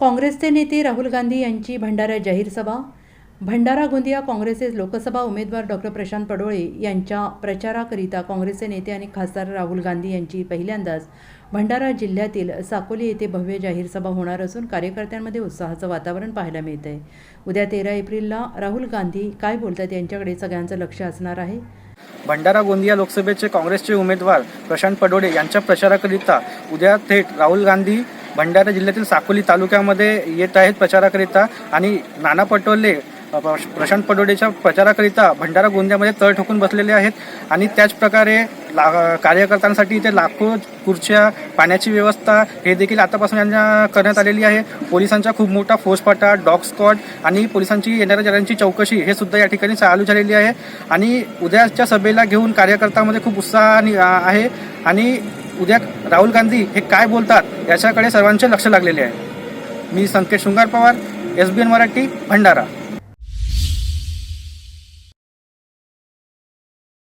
काँग्रेसचे नेते राहुल गांधी यांची भंडारा जाहीर सभा. भंडारा गोंदिया काँग्रेसचे लोकसभा उमेदवार डॉक्टर प्रशांत पडोळे यांच्या प्रचाराकरिता काँग्रेसचे नेते आणि खासदार राहुल गांधी यांची पहिल्यांदाच भंडारा जिल्ह्यातील साकोली येथे भव्य जाहीर सभा होणार असून कार्यकर्त्यांमध्ये उत्साहाचं वातावरण पाहायला मिळत आहे उद्या तेरा एप्रिलला राहुल गांधी काय बोलतात यांच्याकडे सगळ्यांचं लक्ष असणार आहे. भंडारा गोंदिया लोकसभेचे काँग्रेसचे उमेदवार प्रशांत पडोळे यांच्या प्रचाराकरिता उद्या थेट राहुल गांधी भंडारा जिल्ह्यातील साकोली तालुक्यामध्ये येत आहेत प्रचाराकरिता आणि नाना पटोले प्रशांत पडोडेच्या प्रचाराकरिता भंडारा गोंदियामध्ये तळ ठोकून बसलेले आहेत आणि त्याचप्रकारे ला कार्यकर्त्यांसाठी इथे लाखो खुर्च्या पाण्याची व्यवस्था हे देखील आतापासून यांना करण्यात आलेली आहे. पोलिसांचा खूप मोठा फोर्सपाटा डॉग स्क्वॉड आणि पोलिसांची येणाऱ्या जणांची चौकशी हे सुद्धा या ठिकाणी चालू झालेली आहे. आणि उद्याच्या सभेला घेऊन कार्यकर्त्यामध्ये खूप उत्साह आहे. आणि उद्या राहुल गांधी हे काय बोलतात याच्याकडे सर्वांचे लक्ष लागलेले आहे. मी Sanket Shringar Pawar S B N Marathi Bhandara.